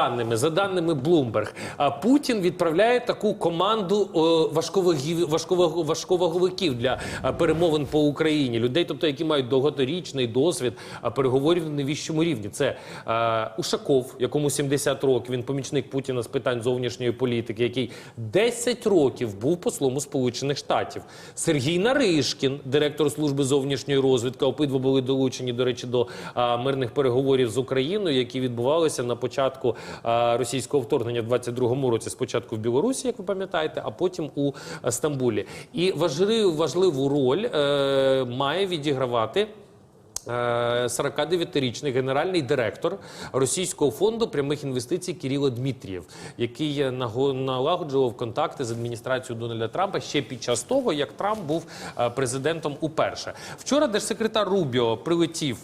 даними, за даними Bloomberg, Путін відправляє таку команду о, важковагів, важковаг- важковаговиків для перемовин по Україні. Людей, тобто, які мають довготорічний досвід переговорів на найвищому рівні. Це а, Ушаков, якому 70 років. Він помічник Путіна з питань зовнішньої політики, який 10 років був послом у Сполучених Штатів. Сергій Наришкін, директор служби зовнішньої розвідки. Обидва були долучені, до речі, до мирних переговорів з Україною, які відбувалися на початку російського вторгнення в 22-му році. Спочатку в Білорусі, як ви пам'ятаєте, а потім у Стамбулі. І важливу, важливу роль е, має відігравати. е, 49-річний генеральний директор Російського фонду прямих інвестицій Кирило Дмитрієв, який налагоджував контакти з адміністрацією Дональда Трампа ще під час того, як Трамп був е, президентом уперше. Вчора держсекретар Рубіо прилетів.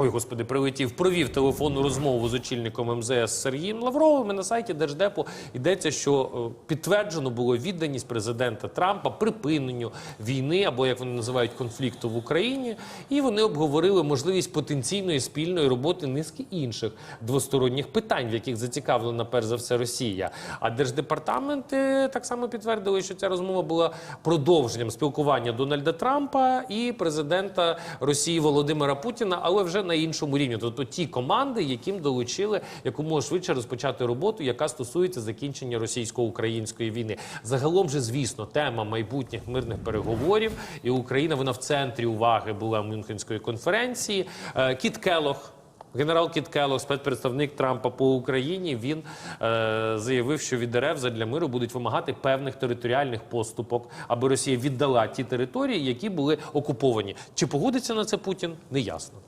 Ой, господи, прилетів, провів телефонну розмову з очільником МЗС Сергієм Лавровим. І на сайті Держдепу йдеться, що е, підтверджено було відданість президента Трампа припиненню війни або як вони називають конфлікту в Україні. І вони обговорили можливість потенційної спільної роботи низки інших двосторонніх питань, в яких зацікавлена перш за все Росія. А держдепартамент е, так само підтвердили, що ця розмова була продовженням спілкування Дональда Трампа і президента Росії Володимира Путіна, але вже на іншому рівні. Тобто ті команди, яким долучили якомога швидше розпочати роботу, яка стосується закінчення російсько-української війни. Загалом же, звісно, тема майбутніх мирних переговорів і Україна вона в центрі уваги була Мюнхенської конференції. Е, Кіт Келох. Генерал Кіт Келлог, спецпредставник Трампа по Україні, він е, заявив, що від РФ задля миру будуть вимагати певних територіальних поступок, аби Росія віддала ті території, які були окуповані. Чи погодиться на це Путін? Неясно.